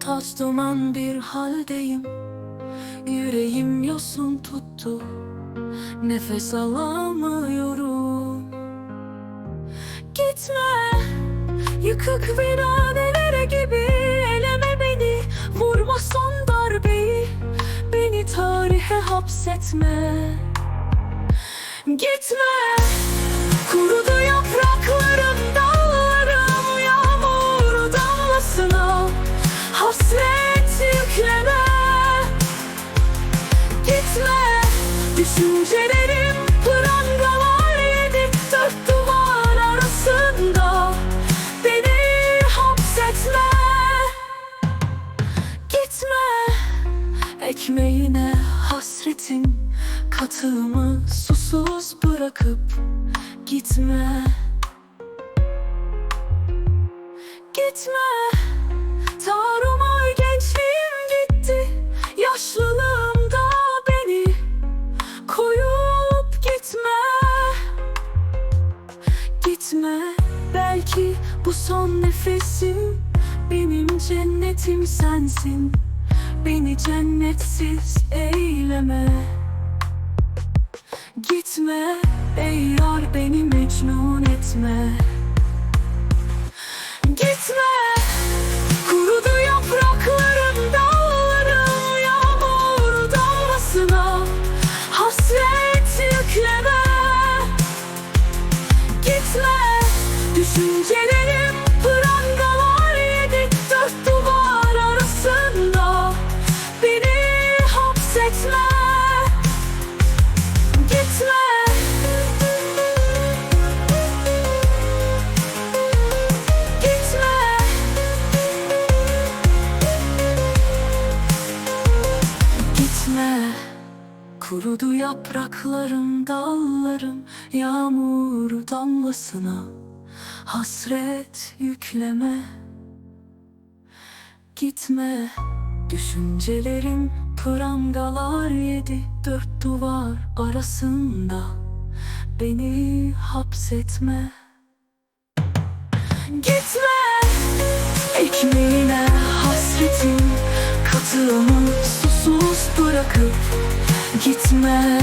Toz duman bir haldeyim. Yüreğim yosun tuttu Nefes alamıyorum. Gitme Yıkık viranelere gibi Eleme beni. Vurma son darbeyi Beni tarihe hapsetme. Gitme Kurudu yapraklarım Düşüncelerim prangalar yedi Dört duvar arasında. Beni hapsetme Gitme. Ekmeğine hasretim Katığımı susuz bırakıp Gitme. Gitme nefesim Benim cennetim sensin. Beni cennetsiz eyleme. Gitme ey yar beni mecnun etme. Gitme Kurudu yapraklarım dallarım Yağmur damlasına. Hasret yükleme. Gitme Düşüncelerim Kurudu yapraklarım dallarım Yağmur damlasına. Hasret yükleme. Gitme. Düşüncelerim prangalar yedi Dört duvar arasında. Beni hapsetme. Gitme. Ekmeğine hasretim Katığımı susuz bırakıp Gitme